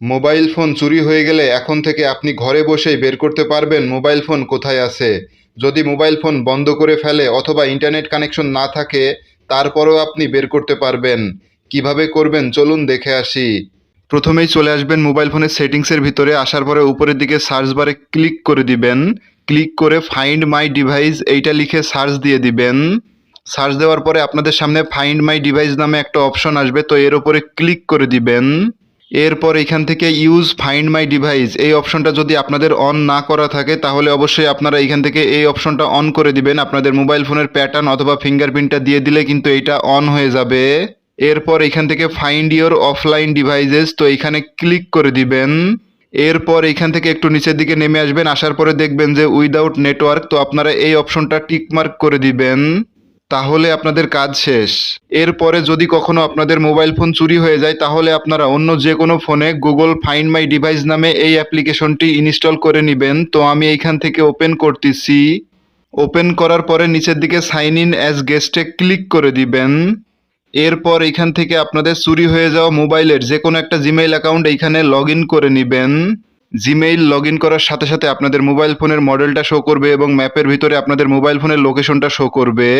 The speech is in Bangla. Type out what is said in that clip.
মোবাইল ফোন চুরি হয়ে গেলে এখন থেকে আপনি ঘরে বসেই বের করতে পারবেন মোবাইল ফোন কোথায় আছে। যদি মোবাইল ফোন বন্ধ করে ফেলে অথবা ইন্টারনেট কানেকশন না থাকে, তারপরেও আপনি বের করতে পারবেন। কীভাবে করবেন? চলুন দেখে আসি। প্রথমেই চলে আসবেন মোবাইল ফোনের সেটিংসের ভিতরে, আসার পরে উপরের দিকে সার্চ বারে ক্লিক করে দিবেন। ক্লিক করে ফাইন্ড মাই ডিভাইস, এইটা লিখে সার্চ দিয়ে দিবেন। সার্চ দেওয়ার পরে আপনাদের সামনে ফাইন্ড মাই ডিভাইস নামে একটা অপশন আসবে, তো এর উপরে ক্লিক করে দিবেন। এরপর এখান থেকে ইউজ ফাইন্ড মাই ডিভাইস এই অপশনটা যদি আপনাদের অন না করা থাকে, তাহলে অবশ্যই আপনারা এখান থেকে এই অপশনটা অন করে দিবেন। আপনাদের মোবাইল ফোনের প্যাটার্ন অথবা ফিঙ্গারপ্রিন্টটা দিয়ে দিলে কিন্তু এটা অন হয়ে যাবে। এরপর এখান থেকে ফাইন্ড ইওর অফলাইন ডিভাইসেস তো এখানে ক্লিক করে দিবেন। এরপর এখান থেকে একটু নিচের দিকে নেমে আসবেন। আসার পরে দেখবেন যে উইদাউট নেটওয়ার্ক তো আপনারা এই অপশনটা টিকমার্ক করে দিবেন। তাহলে আপনাদের কাজ শেষ। এরপরে যদি কখনো আপনাদের মোবাইল ফোন চুরি হয়ে যায়, তাহলে আপনারা অন্য যে কোনো ফোনে গুগল ফাইন্ড মাই ডিভাইস নামে এই অ্যাপ্লিকেশনটি ইনস্টল করে নেবেন। তো আমি এইখান থেকে ওপেন করতেছি। ওপেন করার পরে নিচের দিকে সাইন ইন অ্যাজ গেস্টে ক্লিক করে দিবেন। এরপর এখান থেকে আপনাদের চুরি হয়ে যাওয়া মোবাইলের যে কোনো একটা জিমেইল অ্যাকাউন্ট এইখানে লগ করে নেবেন। জিমেইল লগ করার সাথে সাথে আপনাদের মোবাইল ফোনের মডেলটা শো করবে এবং ম্যাপের ভিতরে আপনাদের মোবাইল ফোনের লোকেশনটা শো করবে।